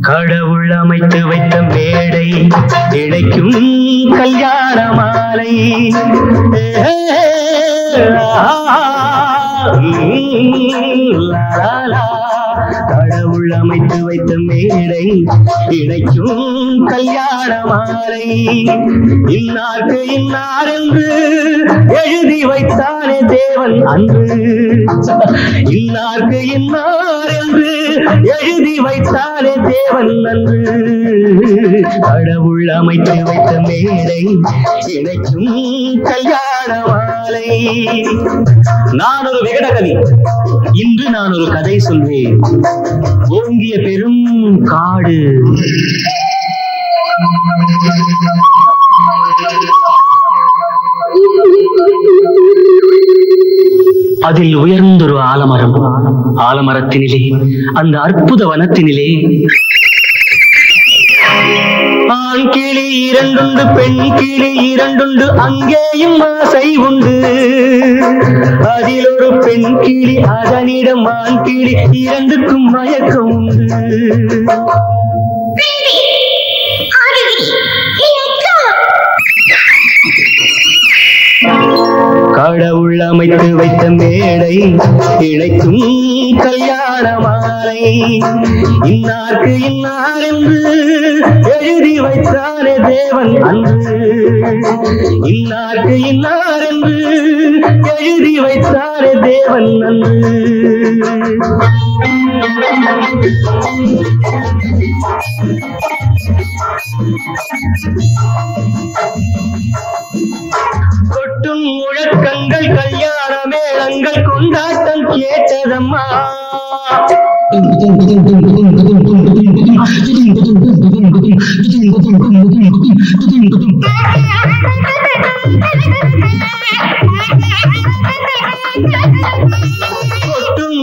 கடவுள் அமைத்து வைத்த மேடை கிடைக்கும் கல்யாண மாலை லா லா கடவுள் அமைத்து வைத்த மேடை கிடைக்கும் கல்யாண மாலை இன்னார்க்கு இன்னார் என்று எழுதி வைத்தானே தேவன் அன்று. இன்னார்க்கு இன்னார் என்று எழுதி வைத்தானே தேவன் அன்று. கடவுள் அமைத்து வைத்த மேடை கிடைக்கும் கல்யாண மாலை நான் ஒரு விகடகவி இன்று நான் ஒரு கதை சொல்வேன். ஓங்கிய பெரும் காடு. அதில் உயர்ந்தொரு ஆலமரம். ஆலமரத்தினிலே அந்த அற்புத வனத்தினிலே ஆண் கிளி இரண்டுண்டு பெண் கிளி இரண்டுண்டு அங்கேயும் ஆசை உண்டு. அதில் ஒரு பெண் கிளி அதனிடம் ஆண் கிளி இரண்டுக்கும் மயக்கம் உண்டு. கடவுள் அமைத்து வைத்த மேடை இணைக்கும் கல்யாண மாலை இன்னார்க்கு இன்னார் என்று எழுதி வைத்தாரே தேவன் அன்று. இன்னார்க்கு இன்னார் என்று எழுதி வைத்தாரே தேவன் அன்று. கொட்டும் முழக்கங்கள் கல்யாணம் மேளங்கள் கொண்டாட்டம் கேட்டதம்மா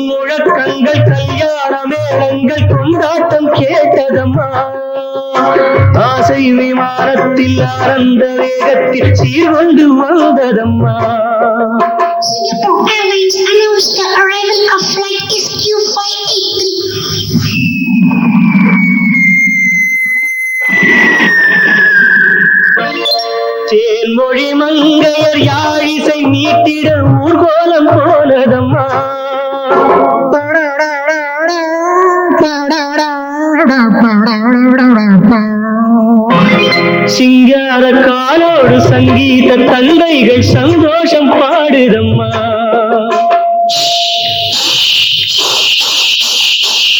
முழக்கங்கள் கல்யாண மேளங்கள் கொண்டாட்டம் கேட்டதம்மா. ஆசை விமானத்தில் ஆனந்த வேகத்தில் சீர்கொண்டு வந்ததம்மா. Singapore the arrival of flight SQ-583. Thenmozhi மங்கையர் யாழிசை நீட்டிட ஊர்கோலம் போனதம்மா சிங்கார காலோடு சங்கீத தந்தைகள் சந்தோஷம்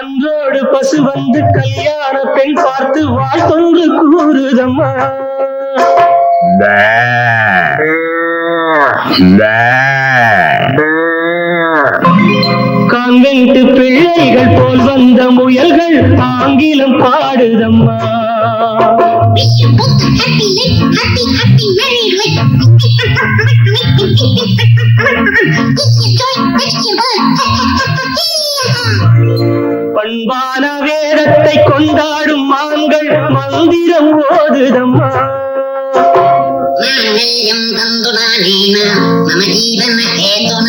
கன்றோடு பசு வந்து கல்யாண பெண் பார்த்து வாழ்த்தொன்று கூறுதம்மா. கான்வென்ட் பிள்ளைகள் போல் வந்த முயல்கள் ஆங்கிலம் பாடுதம்மா. வான வேதத்தை கொண்டாடும் மான்கள் மந்திரம் ஓதுதம்மா. மாங்கல்யம் தந்துடானேன மம ஜீவன கேதுன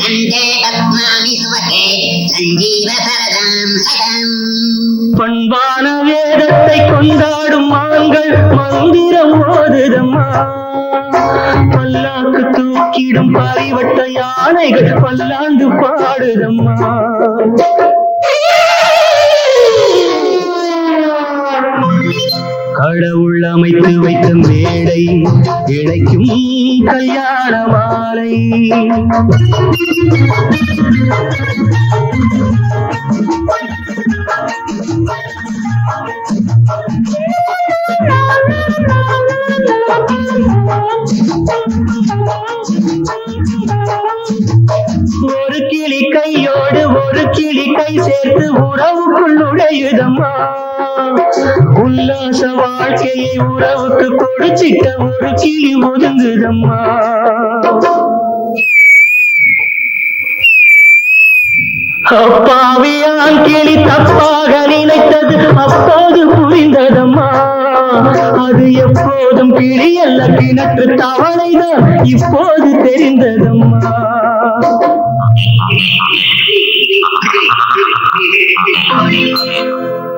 கண்டே பத்மாமி சுவகே சஞ்சீவ சரதாம் சதம். பண்பான வேதத்தை கொண்டாடும் மான்கள் மந்திரம் ஓதுதம்மா. பல்லாக்கு தூக்கிடும் பாரிவட்ட யானைகள் பல்லாண்டு பாடுதம்மா. கடவுள் அமைத்து வைத்த மேடை இணைக்கும் கல்யாண மாலை. ஒரு கிளி கையோடு ஒரு கிளி கை சேர்த்து உறவுக்குள் நுழையுதம்மா. உல்லாச வாழ்க்கையை உறவுக்கு கொடுச்சிட்ட ஒரு கிளி ஒதுங்குதம்மா அப்பாவியான் கிளி தப்பாக நினைத்தது அப்போது புரிந்ததம்மா. அது எப்போதும் கிளி அல்ல கிணற்று தவளைதான் இப்போது தெரிந்ததம்மா.